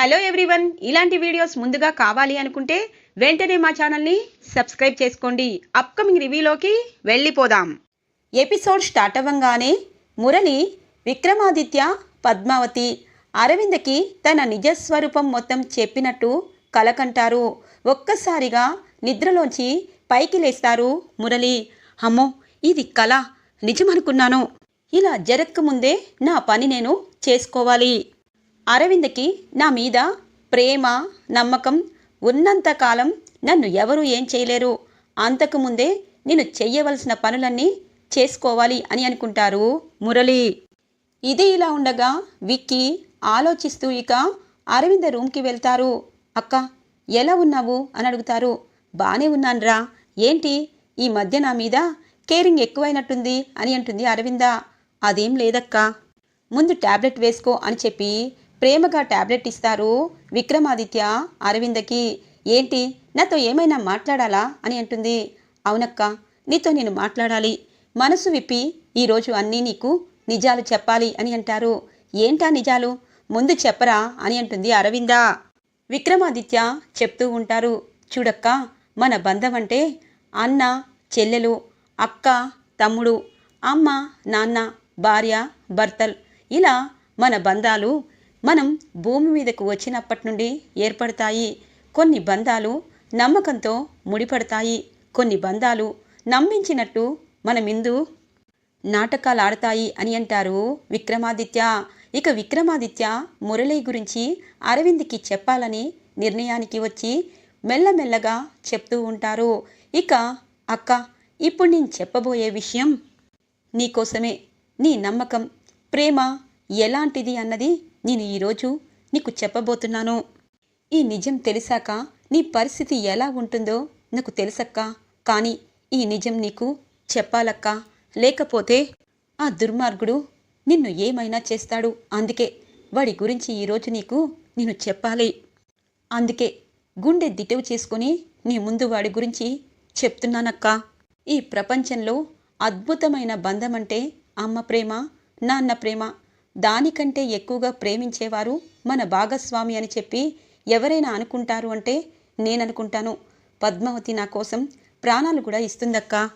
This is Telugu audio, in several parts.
హలో ఎవ్రీవన్ ఇలాంటి వీడియోస్ ముందుగా కావాలి అనుకుంటే వెంటనే మా ఛానల్ని సబ్స్క్రైబ్ చేసుకోండి. అప్కమింగ్ రివ్యూలోకి వెళ్ళిపోదాం. ఎపిసోడ్ స్టార్ట్ అవ్వంగానే మురళి విక్రమాదిత్య పద్మావతి అరవిందకి తన నిజస్వరూపం మొత్తం చెప్పినట్టు కలకంటారు. ఒక్కసారిగా నిద్రలోంచి పైకి లేస్తారు మురళి. అమ్మో ఇది కళ నిజమనుకున్నాను. ఇలా జరగకముందే నా పని నేను చేసుకోవాలి. అరవింద్కి నా మీద ప్రేమ నమ్మకం ఉన్నంతకాలం నన్ను ఎవరూ ఏం చేయలేరు. అంతకుముందే నేను చెయ్యవలసిన పనులన్నీ చేసుకోవాలి అని అనుకుంటారు మురళి. ఇది ఇలా ఉండగా విక్కీ ఆలోచిస్తూ ఇక అరవింద రూమ్కి వెళ్తారు. అక్క ఎలా ఉన్నావు? అని అడుగుతారు. బాగానే ఉన్నాన్రా. ఏంటి? ఈ మధ్య నా మీద కేరింగ్ ఎక్కువైనట్టుంది అని అంటుంది అరవింద. అదేం లేదక్కా. ముందు టాబ్లెట్ వేసుకో అని చెప్పి ప్రేమగా ట్యాబ్లెట్ ఇస్తారు. విక్రమాదిత్య అరవిందకి ఏంటి? నాతో ఏమైనా మాట్లాడాలా? అని అంటుంది. అవునక్క నీతో నేను మాట్లాడాలి. మనసు విప్పి ఈరోజు అన్నీ నీకు నిజాలు చెప్పాలి అని అంటారు. ఏంటా నిజాలు? ముందు చెప్పరా? అని అంటుంది అరవింద. విక్రమాదిత్య చెప్తూ ఉంటారు. చూడక్క మన బంధం అంటే అన్న చెల్లెలు అక్క తమ్ముడు అమ్మ నాన్న భార్య భర్తలు. ఇలా మన బంధాలు మనం భూమి మీదకు వచ్చినప్పటి నుండి ఏర్పడతాయి. కొన్ని బంధాలు నమ్మకంతో ముడిపడతాయి. కొన్ని బంధాలు నమ్మించినట్టు మన మిందు నాటకాలు ఆడతాయి అని అంటారు విక్రమాదిత్య. ఇక విక్రమాదిత్య మురళి గురించి అరవింద్కి చెప్పాలని నిర్ణయానికి వచ్చి మెల్లమెల్లగా చెప్తూ ఉంటారు. ఇక అక్క ఇప్పుడు నేను చెప్పబోయే విషయం నీకోసమే. నీ నమ్మకం ప్రేమ ఎలాంటిది అన్నది నేను ఈరోజు నీకు చెప్పబోతున్నాను. ఈ నిజం తెలిసాక నీ పరిస్థితి ఎలా ఉంటుందో నాకు తెలుసక్క. కానీ ఈ నిజం నీకు చెప్పాలక్క. లేకపోతే ఆ దుర్మార్గుడు నిన్ను ఏమైనా చేస్తాడు. అందుకే వాడి గురించి ఈరోజు నీకు నేను చెప్పాలి. అందుకే గుండె దిటవు చేసుకుని నీ ముందు వాడి గురించి చెప్తున్నానక్క. ఈ ప్రపంచంలో అద్భుతమైన బంధం అంటే అమ్మ ప్రేమ నాన్న ప్రేమ దానికంటే ఎక్కువగా ప్రేమించేవారు మన భాగస్వామి అని చెప్పి ఎవరైనా అనుకుంటారు అంటే నేననుకుంటాను. పద్మావతి నా కోసం ప్రాణాలు కూడా ఇస్తుందక్కా.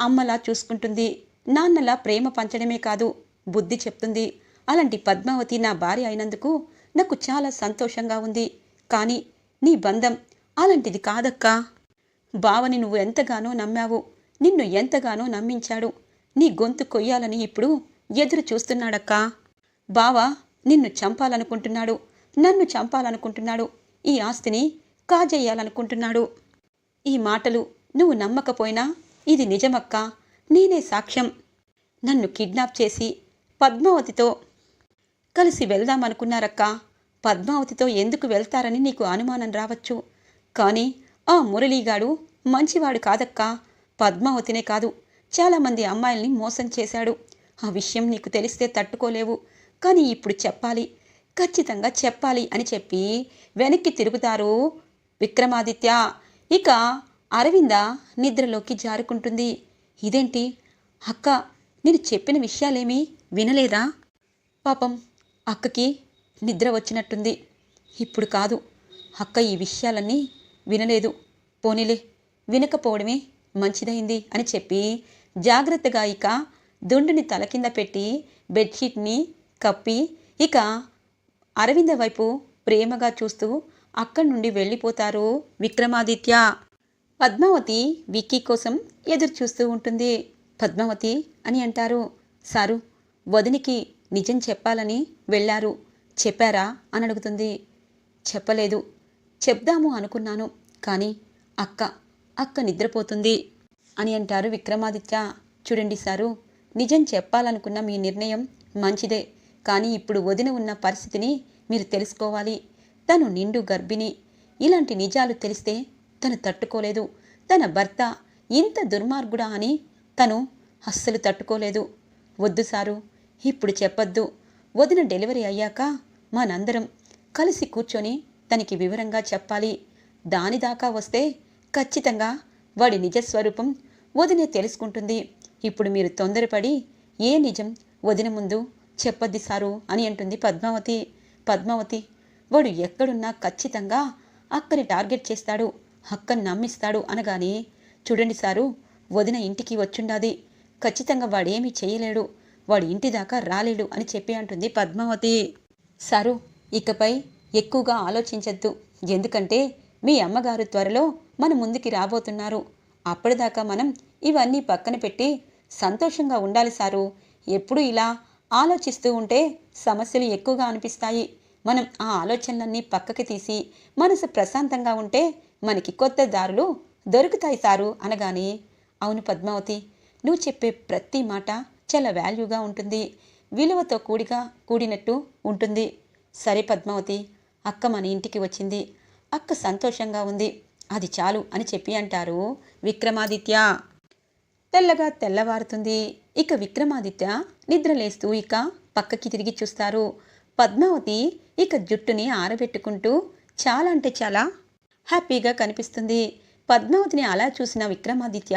అమ్మలా చూసుకుంటుంది. నాన్నలా ప్రేమ పంచడమే కాదు బుద్ధి చెప్తుంది. అలాంటి పద్మావతి నా భార్య అయినందుకు నాకు చాలా సంతోషంగా ఉంది. కానీ నీ బంధం అలాంటిది కాదక్కా. బావని నువ్వు ఎంతగానో నమ్మావు. నిన్ను ఎంతగానో నమ్మించాడు. నీ గొంతు కొయ్యాలని ఇప్పుడు ఎదురు చూస్తున్నాడక్కా. బావా నిన్ను చంపాలనుకుంటున్నాడు. నన్ను చంపాలనుకుంటున్నాడు. ఈ ఆస్తిని కాజేయాలనుకుంటున్నాడు. ఈ మాటలు నువ్వు నమ్మకపోయినా ఇది నిజమక్కా. నేనే సాక్ష్యం. నన్ను కిడ్నాప్ చేసి పద్మావతితో కలిసి వెళ్దామనుకున్నారక్క. పద్మావతితో ఎందుకు వెళ్తారని నీకు అనుమానం రావచ్చు. కానీ ఆ మురళీగాడు మంచివాడు కాదక్కా. పద్మావతినే కాదు. చాలామంది అమ్మాయిల్ని మోసం చేశాడు. ఆ విషయం నీకు తెలిస్తే తట్టుకోలేవు. కానీ ఇప్పుడు చెప్పాలి. ఖచ్చితంగా చెప్పాలి అని చెప్పి వెనక్కి తిరుగుతారు విక్రమాదిత్య. ఇక అరవింద నిద్రలోకి జారుకుంటుంది. ఇదేంటి? అక్క నేను చెప్పిన విషయాలేమీ వినలేదా? పాపం అక్కకి నిద్ర వచ్చినట్టుంది. ఇప్పుడు కాదు. అక్క ఈ విషయాలన్నీ వినలేదు. పోనీలే వినకపోవడమే మంచిదైంది అని చెప్పి జాగ్రత్తగా ఇక దుండుని తల కింద పెట్టి బెడ్షీట్ని కప్పి ఇక అరవింద వైపు ప్రేమగా చూస్తూ అక్కడి నుండి వెళ్ళిపోతారు విక్రమాదిత్య. పద్మావతి విక్కీ కోసం ఎదురు చూస్తూ ఉంటుంది. పద్మావతి అని అంటారు. సారు వదినికి నిజం చెప్పాలని వెళ్ళారు. చెప్పారా? అని అడుగుతుంది. చెప్పలేదు. చెప్దాము అనుకున్నాను కానీ అక్క అక్క నిద్రపోతుంది అని అంటారు విక్రమాదిత్య. చూడండి సారు నిజం చెప్పాలనుకున్న మీ నిర్ణయం మంచిదే. కానీ ఇప్పుడు వదిన ఉన్న పరిస్థితిని మీరు తెలుసుకోవాలి. తను నిండు గర్భిణి. ఇలాంటి నిజాలు తెలిస్తే తను తట్టుకోలేదు. తన భర్త ఇంత దుర్మార్గుడా అని తను అస్సలు తట్టుకోలేదు. వద్దు సారు ఇప్పుడు చెప్పొద్దు. వదిన డెలివరీ అయ్యాక మనందరం కలిసి కూర్చొని తనకి వివరంగా చెప్పాలి. దానిదాకా వస్తే ఖచ్చితంగా వాడి నిజస్వరూపం వదినే తెలుసుకుంటుంది. ఇప్పుడు మీరు తొందరపడి ఏ నిజం వదిన ముందు చెప్పద్ది సారు అని అంటుంది పద్మావతి. పద్మావతి వాడు ఎక్కడున్నా ఖచ్చితంగా అక్కని టార్గెట్ చేస్తాడు అక్కని నమ్మిస్తాడు అనగానే చూడండి సారు వదిన ఇంటికి వచ్చుండాది. ఖచ్చితంగా వాడేమీ చేయలేడు వాడు ఇంటి దాకా రాలేడు అని చెప్పి అంటుంది పద్మావతి. సారు ఇకపై ఎక్కువగా ఆలోచించద్దు. ఎందుకంటే మీ అమ్మగారు త్వరలో మన ముందుకి రాబోతున్నారు. అప్పటిదాకా మనం ఇవన్నీ పక్కన పెట్టి సంతోషంగా ఉండాలి సారు. ఎప్పుడు ఇలా ఆలోచిస్తూ ఉంటే సమస్యలు ఎక్కువగా అనిపిస్తాయి. మనం ఆ ఆలోచనలన్నీ పక్కకి తీసి మనసు ప్రశాంతంగా ఉంటే మనకి కొత్త దారులు దొరుకుతాయి సారు అనగానే అవును పద్మావతి నువ్వు చెప్పే ప్రతి మాట చాలా వాల్యూగా ఉంటుంది. విలువతో కూడిగా కూడినట్టు ఉంటుంది. సరే పద్మావతి అక్క మన ఇంటికి వచ్చింది. అక్క సంతోషంగా ఉంది. అది చాలు అని చెప్పి అంటారు విక్రమాదిత్య. తెల్లగా తెల్లవారుతుంది. ఇక విక్రమాదిత్య నిద్రలేస్తూ ఇక పక్కకి తిరిగి చూస్తారు. పద్మావతి ఇక జుట్టుని ఆరబెట్టుకుంటూ చాలా అంటే చాలా హ్యాపీగా కనిపిస్తుంది. పద్మావతిని అలా చూసిన విక్రమాదిత్య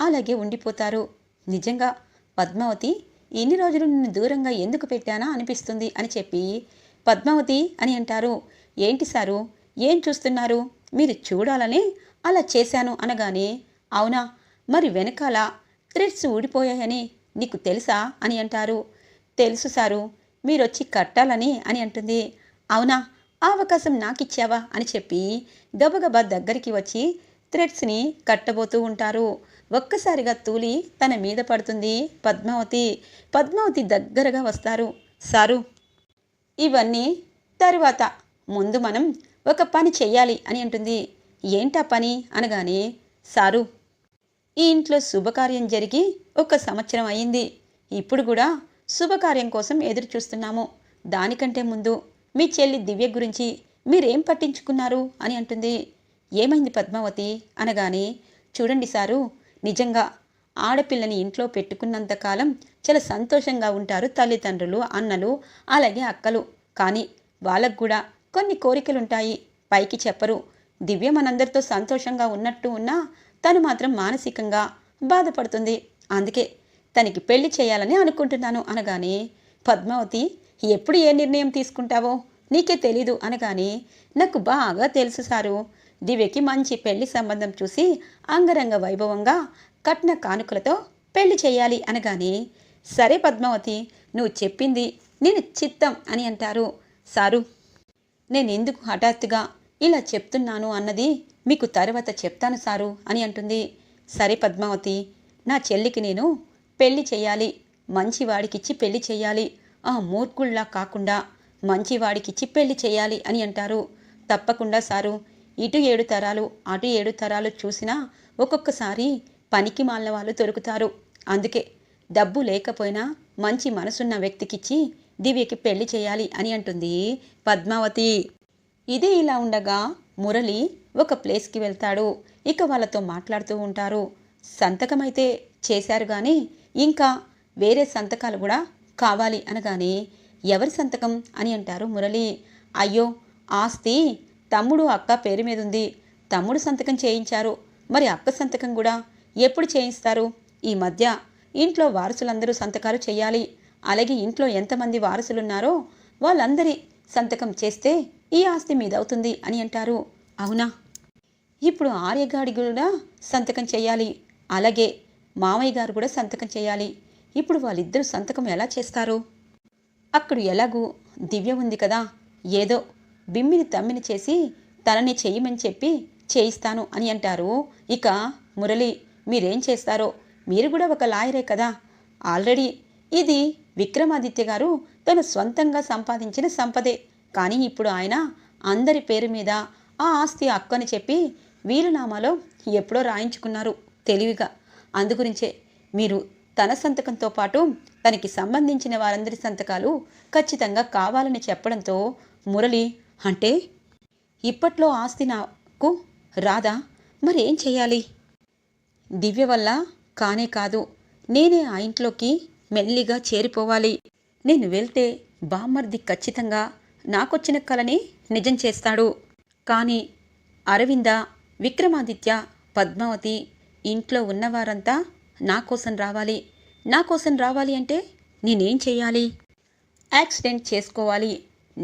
అలాగే ఉండిపోతారు. నిజంగా పద్మావతి ఇన్ని రోజులు నిన్ను దూరంగా ఎందుకు పెట్టానా అనిపిస్తుంది అని చెప్పి పద్మావతి అని అంటారు. ఏంటి సారు? ఏం చూస్తున్నారు? మీరు చూడాలని అలా చేశాను అనగానే అవునా? మరి వెనకాల థ్రెడ్స్ ఊడిపోయాయని నీకు తెలుసా అని అంటారు. తెలుసు సారు మీరొచ్చి కట్టాలని అని అంటుంది. అవునా ఆ అవకాశం నాకిచ్చావా అని చెప్పి గబగబా దగ్గరికి వచ్చి థ్రెడ్స్ని కట్టబోతూ ఉంటారు. ఒక్కసారిగా తూలి తన మీద పడుతుంది పద్మావతి. పద్మావతి దగ్గరగా వస్తారు. సారు ఇవన్నీ తరువాత. ముందు మనం ఒక పని చెయ్యాలి అని అంటుంది. ఏంటా పని అనగానే సారు ఈ ఇంట్లో శుభకార్యం జరిగి ఒక సంవత్సరం అయింది. ఇప్పుడు కూడా శుభకార్యం కోసం ఎదురు చూస్తున్నాము దానికంటే ముందు మీ చెల్లి దివ్య గురించి మీరేం పట్టించుకున్నారు అని అంటుంది. ఏమైంది పద్మావతి? అనగానే చూడండి సారు నిజంగా ఆడపిల్లని ఇంట్లో పెట్టుకున్నంతకాలం చాలా సంతోషంగా ఉంటారు తల్లిదండ్రులు అన్నలు అలాగే అక్కలు. కానీ వాళ్ళకు కూడా కొన్ని కోరికలుంటాయి. పైకి చెప్పరు. దివ్య మనందరితో సంతోషంగా ఉన్నట్టు ఉన్నా తను మాత్రం మానసికంగా బాధపడుతుంది. అందుకే తనకి పెళ్ళి చేయాలని అనుకుంటున్నాను అనగానే పద్మావతి ఎప్పుడు ఏ నిర్ణయం తీసుకుంటావో నీకే తెలీదు అనగానే నాకు బాగా తెలుసు సారు. దివ్యకి మంచి పెళ్ళి సంబంధం చూసి అంగరంగ వైభవంగా కట్న కానుకలతో పెళ్ళి చేయాలి అనగానే సరే పద్మావతి నువ్వు చెప్పింది నేను చిత్తం అని అంటారు. సారు నేను ఎందుకు హఠాత్తుగా ఇలా చెప్తున్నాను అన్నది మీకు తర్వాత చెప్తాను సారు అని అంటుంది. సరే పద్మావతి నా చెల్లికి నేను పెళ్ళి చేయాలి. మంచివాడికిచ్చి పెళ్ళి చేయాలి. ఆ మూర్ఖుల్లా కాకుండా మంచివాడికిచ్చి పెళ్ళి చేయాలి అని అంటారు. తప్పకుండా సారు. ఇటు ఏడు తరాలు అటు ఏడు తరాలు చూసినా ఒక్కొక్కసారి పనికి మాలిన వాళ్ళు దొరుకుతారు. అందుకే డబ్బు లేకపోయినా మంచి మనసున్న వ్యక్తికిచ్చి దివ్యకి పెళ్ళి చేయాలి అని అంటుంది పద్మావతి. ఇదే ఇలా ఉండగా మురళి ఒక ప్లేస్కి వెళ్తాడు. ఇక వాళ్ళతో మాట్లాడుతూ ఉంటారు. సంతకం అయితే చేశారు కానీ ఇంకా వేరే సంతకాలు కూడా కావాలి అనగానే ఎవరి సంతకం అని అంటారు మురళి. అయ్యో ఆస్తి తమ్ముడు అక్క పేరు మీద ఉంది. తమ్ముడు సంతకం చేయించారు. మరి అక్క సంతకం కూడా ఎప్పుడు చేయిస్తారు? ఈ మధ్య ఇంట్లో వారసులందరూ సంతకాలు చేయాలి. అలాగే ఇంట్లో ఎంతమంది వారసులున్నారో వాళ్ళందరి సంతకం చేస్తే ఈ ఆస్తి మీదవుతుంది అని అంటారు. అవునా? ఇప్పుడు ఆర్యగాడి కూడా సంతకం చేయాలి. అలాగే మామయ్య గారు కూడా సంతకం చేయాలి. ఇప్పుడు వాళ్ళిద్దరూ సంతకం ఎలా చేస్తారు? అక్కడ ఎలాగూ దివ్య ఉంది కదా. ఏదో బిమ్మిని తమ్మిని చేసి తనని చెయ్యమని చెప్పి చేయిస్తాను అని అంటారు. ఇక మురళి మీరేం చేస్తారో? మీరు కూడా ఒక లాయరే కదా. ఆల్రెడీ ఇది విక్రమాదిత్య గారు తను స్వంతంగా సంపాదించిన సంపదే. కానీ ఇప్పుడు ఆయన అందరి పేరు మీద ఆ ఆస్తి అక్కని చెప్పి వీలునామాలో ఎప్పుడో రాయించుకున్నారు తెలివిగా. అందుగురించే మీరు తన సంతకంతో పాటు తనకి సంబంధించిన వారందరి సంతకాలు ఖచ్చితంగా కావాలని చెప్పడంతో మురళి అంటే ఇప్పట్లో ఆస్తి నాకు రాదా? మరి ఏం చేయాలి? దివ్య వల్ల కానే కాదు. నేనే ఆ ఇంట్లోకి మెల్లిగా చేరిపోవాలి. నేను వెళ్తే బామ్మర్ది ఖచ్చితంగా నాకొచ్చిన కలని నిజం చేస్తాడు. కానీ అరవింద విక్రమాదిత్య పద్మావతి ఇంట్లో ఉన్నవారంతా నా కోసం రావాలి. నా కోసం రావాలి అంటే నేనేం చేయాలి? యాక్సిడెంట్ చేసుకోవాలి.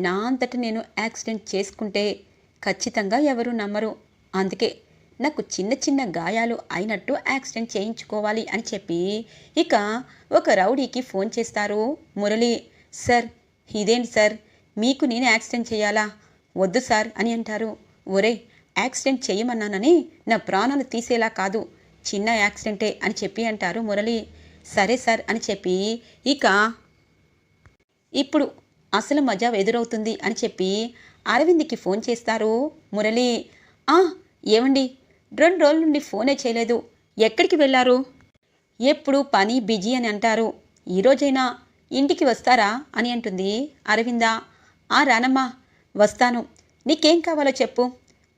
నా అంతట నేను యాక్సిడెంట్ చేసుకుంటే ఖచ్చితంగా ఎవరు నమ్మరు. అందుకే నాకు చిన్న చిన్న గాయాలు అయినట్టు యాక్సిడెంట్ చేయించుకోవాలి అని చెప్పి ఇక ఒక రౌడీకి ఫోన్ చేస్తారు. మురళి సార్ ఇదేంటి సార్? మీకు నేను యాక్సిడెంట్ చేయాలా? వద్దు సార్ అని అంటారు. ఒరే యాక్సిడెంట్ చేయమన్నానని నా ప్రాణాలు తీసేలా కాదు. చిన్న యాక్సిడెంటే అని చెప్పి అంటారు మురళి. సరే సార్ అని చెప్పి ఇక ఇప్పుడు అసలు మజా ఎదురవుతుంది అని చెప్పి అరవింద్కి ఫోన్ చేస్తారు మురళి. ఏమండి? రెండు రోజుల నుండి ఫోనే చేయలేదు. ఎక్కడికి వెళ్ళారు ఎప్పుడు పని బిజీ అని అంటారు. ఈరోజైనా ఇంటికి వస్తారా అని అంటుంది అరవిందా. ఆ రానమ్మా వస్తాను. నీకేం కావాలో చెప్పు.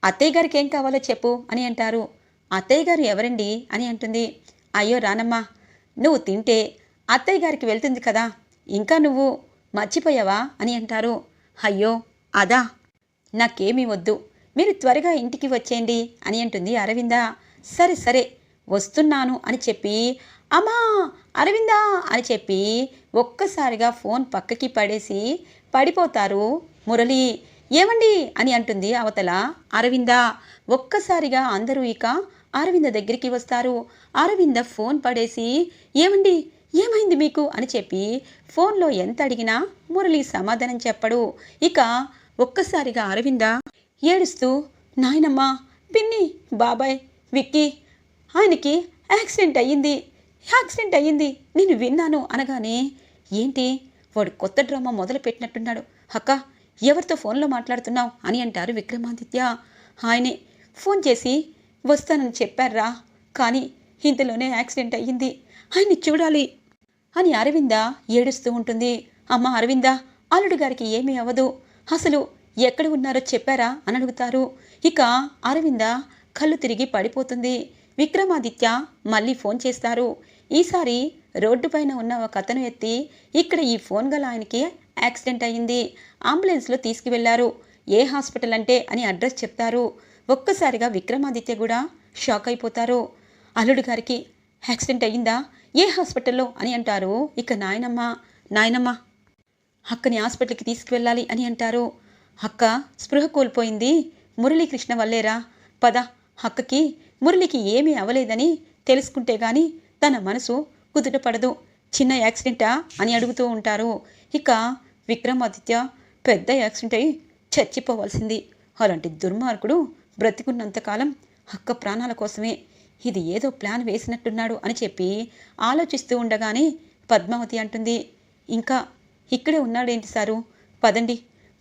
అత్తయ్య గారికి ఏం కావాలో చెప్పు అని అంటారు. అత్తయ్య గారు ఎవరండి అని అంటుంది. అయ్యో రానమ్మా నువ్వు తింటే అత్తయ్య గారికి వెళ్తుంది కదా. ఇంకా నువ్వు మర్చిపోయావా అని అంటారు. అయ్యో అదా. నాకేమీ వద్దు. మీరు త్వరగా ఇంటికి వచ్చేయండి అని అంటుంది అరవింద. సరే సరే వస్తున్నాను అని చెప్పి అమ్మా అరవిందా అని చెప్పి ఒక్కసారిగా ఫోన్ పక్కకి పడేసి పడిపోతారు మురళి. ఏమండి అని అంటుంది అవతల అరవింద. ఒక్కసారిగా అందరూ ఇక అరవింద దగ్గరికి వస్తారు. అరవింద ఫోన్ పడేసి ఏమండి ఏమైంది మీకు అని చెప్పి ఫోన్లో ఎంత అడిగినా మురళి సమాధానం చెప్పడు. ఇక ఒక్కసారిగా అరవింద ఏడుస్తూ నాయనమ్మా పిన్ని బాబాయ్ విక్కీ ఆయనకి యాక్సిడెంట్ అయ్యింది యాక్సిడెంట్ అయ్యింది నేను విన్నాను అనగానే ఏంటి వాడు కొత్త డ్రామా మొదలు పెట్టినట్టున్నాడు అక్క ఎవరితో ఫోన్లో మాట్లాడుతున్నావు? అని అంటారు విక్రమాదిత్య. ఆయనే ఫోన్ చేసి వస్తానని చెప్పారా కానీ ఇంతలోనే యాక్సిడెంట్ అయ్యింది ఆయన్ని చూడాలి అని అరవింద ఏడుస్తూ ఉంటుంది. అమ్మ అరవింద అల్లుడు గారికి ఏమీ అవ్వదు అసలు ఎక్కడ ఉన్నారో చెప్పారా? అని అడుగుతారు. ఇక అరవింద కళ్ళు తిరిగి పడిపోతుంది. విక్రమాదిత్య మళ్ళీ ఫోన్ చేస్తారు. ఈసారి రోడ్డు పైన ఉన్న ఒక అతను ఎత్తి ఇక్కడ ఈ ఫోన్ గల ఆయనకి యాక్సిడెంట్ అయ్యింది. అంబులెన్స్లో తీసుకువెళ్ళారు. ఏ హాస్పిటల్ అంటే అని అడ్రస్ చెప్తారు. ఒక్కసారిగా విక్రమాదిత్య కూడా షాక్ అయిపోతారు. అల్లుడు గారికి యాక్సిడెంట్ అయ్యిందా? ఏ హాస్పిటల్లో? అని అంటారు. ఇక నాయనమ్మ నాయనమ్మ అక్కని హాస్పిటల్కి తీసుకువెళ్ళాలి అని అంటారు. అక్క స్పృహ కోల్పోయింది. మురళీకృష్ణ వల్లేరా? పద అక్కకి. మురళికి ఏమీ అవలేదని తెలుసుకుంటే గాని తన మనసు కుదుటపడదు చిన్న యాక్సిడెంటా అని అడుగుతూ ఉంటారు. ఇక విక్రమాదిత్య పెద్ద యాక్సిడెంట్ అయి చచ్చిపోవాల్సింది. అలాంటి దుర్మార్గుడు బ్రతికున్నంతకాలం అక్క ప్రాణాల కోసమే. ఇది ఏదో ప్లాన్ వేసినట్టున్నాడు అని చెప్పి ఆలోచిస్తూ ఉండగానే పద్మావతి అంటుంది. ఇంకా ఇక్కడే ఉన్నాడేంటి సారు? పదండి.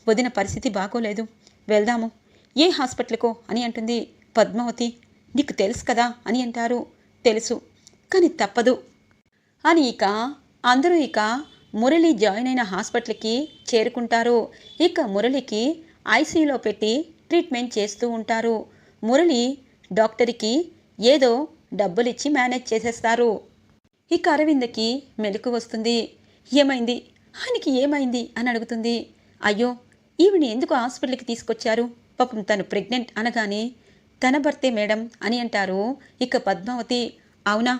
వదిన పరిస్థితి బాగోలేదు. వెళ్దాము. ఏ హాస్పిటల్కో? అని అంటుంది పద్మావతి. నీకు తెలుసు కదా అని అంటారు. తెలుసు. కానీ తప్పదు. అని ఇక అందరూ ఇక మురళి జాయిన్ అయిన హాస్పిటల్కి చేరుకుంటారు. ఇక మురళికి ఐసీయూలో పెట్టి ట్రీట్మెంట్ చేస్తూ ఉంటారు. మురళి డాక్టర్కి ఏదో డబ్బులిచ్చి మేనేజ్ చేసేస్తారు. ఇక అరవిందకి మెలకు వస్తుంది. ఏమైంది? ఆయనకి ఏమైంది? అని అడుగుతుంది. అయ్యో ఈవిని ఎందుకు హాస్పిటల్కి తీసుకొచ్చారు? పాపం తను ప్రెగ్నెంట్ అనగానే తన భర్తే మేడం అని అంటారు ఇక పద్మావతి. అవునా?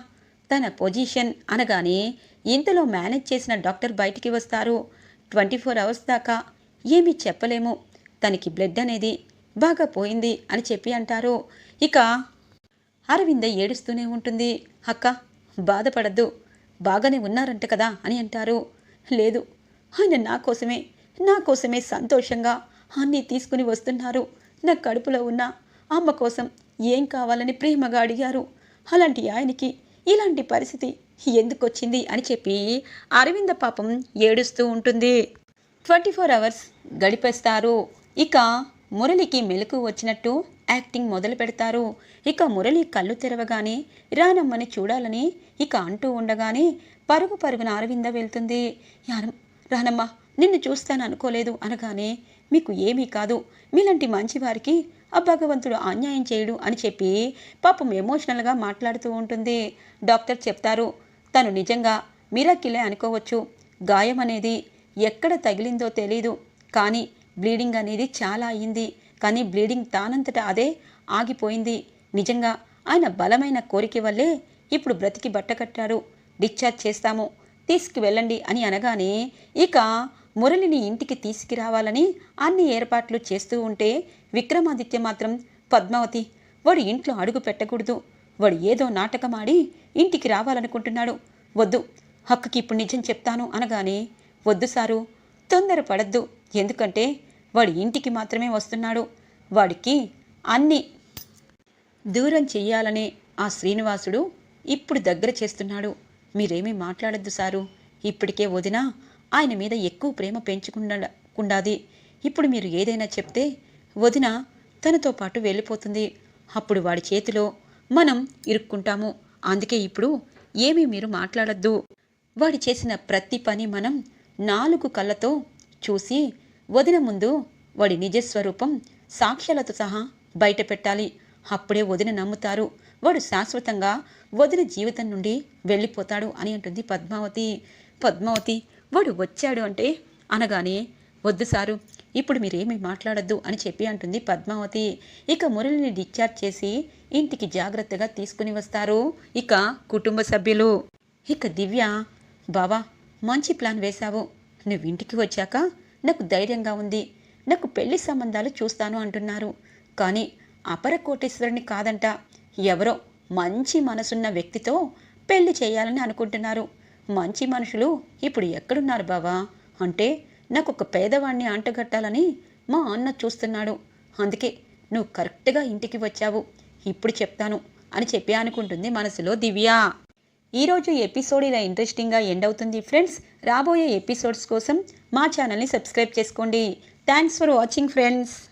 తన పొజిషన్ అనగానే ఇంతలో మేనేజ్ చేసిన డాక్టర్ బయటికి వస్తారు. ట్వంటీ ఫోర్ అవర్స్ దాకా ఏమీ చెప్పలేము. తనకి బ్లడ్ అనేది బాగా పోయింది అని చెప్పి అంటారు. ఇక అరవింద ఏడుస్తూనే ఉంటుంది. అక్క బాధపడద్దు. బాగానే ఉన్నారంట కదా అని అంటారు. లేదు. ఆయన నా కోసమే. నా కోసమే సంతోషంగా అన్నీ తీసుకుని వస్తున్నారు. నా కడుపులో ఉన్న అమ్మ కోసం ఏం కావాలని ప్రేమగా అడిగారు. అలాంటి ఆయనకి ఇలాంటి పరిస్థితి ఎందుకు వచ్చింది అని చెప్పి అరవింద పాపం ఏడుస్తూ ఉంటుంది. ట్వంటీ ఫోర్ అవర్స్ గడిపేస్తారు. ఇక మురళికి మెలకు వచ్చినట్టు యాక్టింగ్ మొదలు పెడతారు. ఇక మురళి కళ్ళు తెరవగానే రానమ్మని చూడాలని ఇక అంటూ ఉండగానే పరుగు పరుగున అరవింద వెళ్తుంది. యానం రానమ్మ నిన్ను చూస్తాను అనుకోలేదు అనగానే మీకు ఏమీ కాదు. మీలాంటి మంచివారికి ఆ భగవంతుడు అన్యాయం చేయడు అని చెప్పి పాపం ఎమోషనల్గా మాట్లాడుతూ ఉంటుంది. డాక్టర్ చెప్తారు తను నిజంగా మిరాకిలే అనుకోవచ్చు. గాయం అనేది ఎక్కడ తగిలిందో తెలీదు. కానీ బ్లీడింగ్ అనేది చాలా అయింది. కానీ బ్లీడింగ్ తానంతట అదే ఆగిపోయింది. నిజంగా ఆయన బలమైన కోరిక వల్లే ఇప్పుడు బ్రతికి బట్టకట్టారు డిశ్చార్జ్ చేస్తాము. తీసుకువెళ్ళండి అని అనగానే ఇక మురళిని ఇంటికి తీసుకురావాలని అన్ని ఏర్పాట్లు చేస్తూ ఉంటే విక్రమాదిత్య మాత్రం పద్మావతి వాడు ఇంట్లో అడుగు పెట్టకూడదు. వాడు ఏదో నాటకమాడి ఇంటికి రావాలనుకుంటున్నాడు. వద్దు హక్కుకి ఇప్పుడు నిజం చెప్తాను అనగానే వద్దు సారు తొందర పడద్దు. ఎందుకంటే వాడు ఇంటికి మాత్రమే వస్తున్నాడు. వాడికి అన్ని దూరం చెయ్యాలనే ఆ శ్రీనివాసుడు ఇప్పుడు దగ్గర చేస్తున్నాడు. మీరేమీ మాట్లాడద్దు సారు. ఇప్పటికే వదినా ఆయన మీద ఎక్కువ ప్రేమ పెంచుకుండాది ఇప్పుడు మీరు ఏదైనా చెప్తే వదిన తనతో పాటు వెళ్ళిపోతుంది. అప్పుడు వాడి చేతిలో మనం ఇరుక్కుంటాము. అందుకే ఇప్పుడు ఏమీ మీరు మాట్లాడద్దు. వాడు చేసిన ప్రతి పని మనం నాలుగు కళ్ళతో చూసి వదిన ముందు వాడి నిజస్వరూపం సాక్ష్యాలతో సహా బయట పెట్టాలి. అప్పుడే వదిన నమ్ముతారు. వాడు శాశ్వతంగా వదిన జీవితం నుండి వెళ్ళిపోతాడు అని అంటుంది పద్మావతి. పద్మావతి వాడు వచ్చాడు అంటే అనగానే వద్దు సారు ఇప్పుడు మీరేమీ మాట్లాడద్దు అని చెప్పి అంటుంది పద్మావతి. ఇక మురళిని డిశ్చార్జ్ చేసి ఇంటికి జాగ్రత్తగా తీసుకుని వస్తారు ఇక కుటుంబ సభ్యులు. ఇక దివ్య బావా మంచి ప్లాన్ వేశావు. నువ్వు ఇంటికి వచ్చాక నాకు ధైర్యంగా ఉంది. నాకు పెళ్ళి సంబంధాలు చూస్తాను అంటున్నారు. కానీ అపర కోటేశ్వరుని కాదంట ఎవరో మంచి మనసున్న వ్యక్తితో పెళ్ళి చేయాలని అనుకుంటున్నారు. మంచి మనుషులు ఇప్పుడు ఎక్కడున్నారు బావా? అంటే నాకు ఒక పేదవాణ్ణి అంటగట్టాలని మా అన్న చూస్తున్నాడు. అందుకే నువ్వు కరెక్ట్గా ఇంటికి వచ్చావు. ఇప్పుడు చెప్తాను అని చెప్పి అనుకుంటుంది మనసులో దివ్య. ఈరోజు ఎపిసోడ్ ఇలా ఇంట్రెస్టింగ్గా ఎండ్ అవుతుంది ఫ్రెండ్స్. రాబోయే ఎపిసోడ్స్ కోసం మా ఛానల్ని సబ్స్క్రైబ్ చేసుకోండి. Thanks for watching friends.